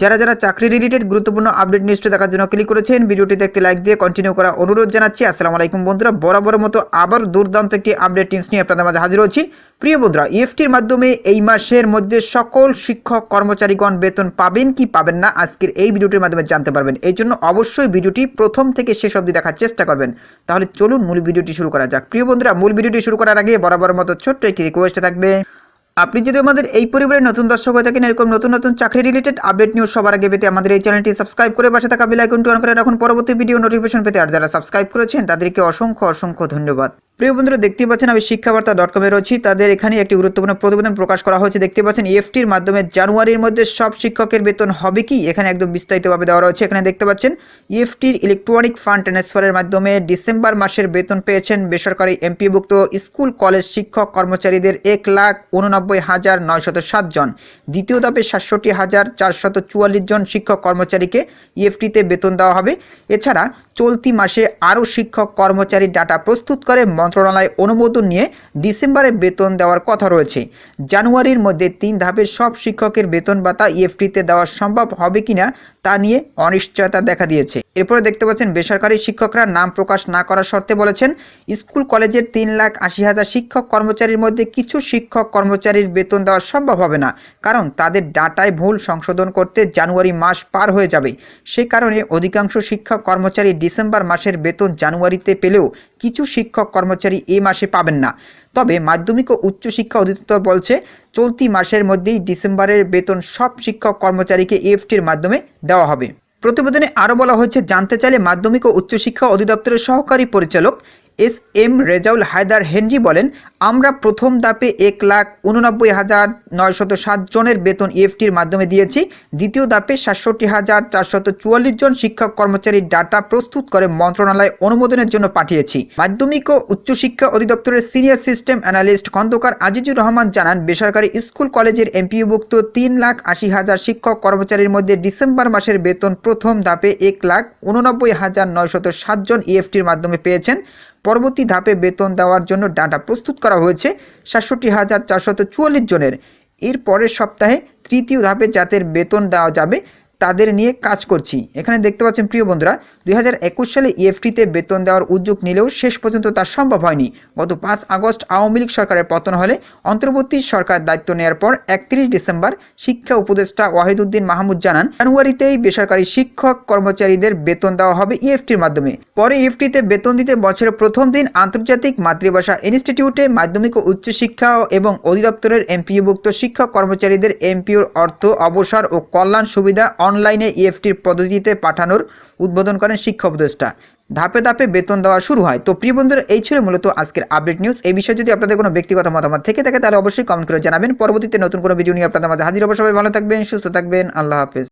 যারা যারা চাকরি রিলেটেড গুরুত্বপূর্ণ আপডেট নিউজটি দেখার জন্য ক্লিক করেছেন ভিডিওটি দেখতে লাইক দিয়ে কন্টিনিউ করা অনুরোধ জানাচ্ছি। আসসালামু আলাইকুম বন্ধুরা বরাবর মতো আবার দুর্দান্ত একটি আপডেট নিউজ নিয়ে আপনাদের মাঝে হাজির হচ্ছি। প্রিয় বন্ধুরা ইএফটির মাধ্যমে এই মাসের মধ্যে সকল শিক্ষক কর্মচারীগণ বেতন পাবেন কি পাবেন না আজকের এই ভিডিওটির মাধ্যমে জানতে পারবেন। এই জন্য অবশ্যই ভিডিওটি প্রথম থেকে শেষ অবধি দেখার চেষ্টা করবেন। তাহলে চলুন মূল ভিডিওটি শুরু করা যাক। প্রিয় বন্ধুরা, মূল ভিডিওটি শুরু করার আগে বরাবর মতো ছোট্ট একটি রিকোয়েস্ট থাকবে। আপনি যদি আমাদের এই পরিবারের নতুন দর্শক হয়ে থাকেন, এরকম নতুন নতুন চাকরি রিলেটেড আপডেট নিউজ সবার আগে পেতে আমাদের এই চ্যানেলটি সাবস্ক্রাইব করে পাশে থাকা বেল আইকনটি অন করে রাখুন। পরবর্তী ভিডিও নোটিফিকেশন পেতে আর যারা সাবস্ক্রাইব করেছেন, তাদেরকে অসংখ্য অসংখ্য ধন্যবাদ। প্রিয় বন্ধুরা দেখতে পাচ্ছেন আমি শিক্ষাবার্তা ডট কমে রয়েছি। তাদের এখানে একটি গুরুত্বপূর্ণ প্রতিবেদন প্রকাশ করা হয়েছে। দেখতে পাচ্ছেন ইএফটির মাধ্যমে জানুয়ারির মধ্যে সব শিক্ষকের বেতন হবে কি? এখানে একদম বিস্তারিতভাবে দেওয়া রয়েছে। এখানে দেখতে পাচ্ছেন ইএফটির ইলেকট্রনিক ফান্ড ট্রান্সফারের মাধ্যমে ডিসেম্বর মাসের বেতন পেয়েছেন বেসরকারি এমপিভুক্ত স্কুল, কলেজ শিক্ষক কর্মচারীদের এক লাখ উননব্বই হাজার নয়শত সাত জন। দ্বিতীয় ধাপে সাতষট্টি হাজার চারশত চুয়াল্লিশ জন শিক্ষক কর্মচারীকে ইএফটিতে বেতন দেওয়া হবে। এছাড়া চলতি মাসে আরও শিক্ষক কর্মচারীর ডাটা প্রস্তুত করে মন্ত্রণালয় অনুমোদন নিয়ে ডিসেম্বরে বেতন দেওয়ার কথা রয়েছে। জানুয়ারির মধ্যে তিন ধাপে সব শিক্ষকের বেতন ভাতা ইএফটিতে দেওয়া সম্ভব হবে কিনা তা নিয়ে অনিশ্চয়তা দেখা দিয়েছে। এরপরে দেখতে পাচ্ছেন, বেসরকারি শিক্ষকরা নাম প্রকাশ না করার শর্তে বলেছেন, স্কুল কলেজের তিন লাখ আশি হাজার শিক্ষক কর্মচারীর মধ্যে কিছু শিক্ষক কর্মচারীর বেতন দেওয়া সম্ভব হবে না, কারণ তাদের ডাটায় ভুল সংশোধন করতে জানুয়ারি মাস পার হয়ে যাবে। সে কারণে অধিকাংশ শিক্ষক কর্মচারী ডিসেম্বর মাসের বেতন জানুয়ারিতে পেলেও কিছু শিক্ষক কর্মচারী এ মাসে পাবেন না। তবে মাধ্যমিক ও উচ্চশিক্ষা অধিদপ্তর বলছে, চলতি মাসের মধ্যেই ডিসেম্বরের বেতন সব শিক্ষক কর্মচারীকে এফটির মাধ্যমে দেওয়া হবে। প্রতিবেদনে আরও বলা হয়েছে, জানতে চাইলে মাধ্যমিক ও উচ্চশিক্ষা অধিদপ্তরের সহকারী পরিচালক S M Rezaul Haider Henry বলেন, আমরা প্রথম ধাপে এক লাখ উননব্বই হাজার নয়শত জনের বেতন ইএফটির মাধ্যমে দিয়েছি। দ্বিতীয় ধাপে সাতষট্টি হাজার চারশত চুয়াল্লিশ জন শিক্ষক কর্মচারীর ডাটা প্রস্তুত করে মন্ত্রণালয় অনুমোদনের জন্য পাঠিয়েছি। মাধ্যমিক ও উচ্চশিক্ষা অধিদপ্তরের senior system analyst Khandakar Azizur Rahman জানান, বেসরকারি স্কুল কলেজের এমপিওভুক্ত তিন লাখ আশি হাজার শিক্ষক কর্মচারীর মধ্যে ডিসেম্বর মাসের বেতন প্রথম ধাপে এক লাখ উননব্বই হাজার নয়শত সাত জন ইএফটির মাধ্যমে পেয়েছেন। পরবর্তী ধাপে বেতন দেওয়ার জন্য ডাটা প্রস্তুত করা হয়েছে সাতষট্টি হাজার চারশত চুয়াল্লিশ জনের। এর পরের সপ্তাহে তৃতীয় ধাপে যাদের বেতন দেওয়া যাবে তাদের নিয়ে কাজ করছি। এখানে দেখতে পাচ্ছেন, প্রিয় বন্ধুরা, দুই হাজার একুশ সালে ইএফটিতে বেতন দেওয়ার উদ্যোগ নিলেও শেষ পর্যন্ত তা সম্ভব হয়নি। গত পাঁচ আগস্ট আওয়ামী লীগ সরকারের পতন হলে অন্তর্বর্তী সরকার দায়িত্ব নেওয়ার পর একত্রিশ ডিসেম্বর শিক্ষা উপদেষ্টা ওয়াহিদুদ্দিন মাহমুদ জানান, জানুয়ারিতেই বেসরকারি শিক্ষক কর্মচারীদের বেতন দেওয়া হবে ইএফটির মাধ্যমে। পরে ইএফটিতে বেতন দিতে বছরের প্রথম দিন আন্তর্জাতিক মাতৃভাষা ইনস্টিটিউটে মাধ্যমিক ও উচ্চশিক্ষা এবং অধিদপ্তরের এমপিওভুক্ত শিক্ষক কর্মচারীদের এমপিওর অর্থ, অবসর ও কল্যাণ সুবিধা অনলাইনে ইএফটির পদ্ধতিতে পাঠানোর উদ্বোধন করেন শিক্ষা উপদেষ্টা। ধাপে ধাপে বেতন দেওয়া শুরু হয়। তো প্রিয় বন্ধুরা, এই ছিল মূলত আজকের আপডেট নিউজ। এই বিষয়ে যদি আপনাদের কোনো ব্যক্তিগত মতামত থেকে থাকে, তাহলে অবশ্যই কমেন্ট করে জানাবেন। পরবর্তীতে নতুন কোনো ভিডিও নিয়ে আপনাদের মাঝে হাজির সবাই ভালো থাকবেন, সুস্থ থাকবেন। আল্লাহ হাফেজ।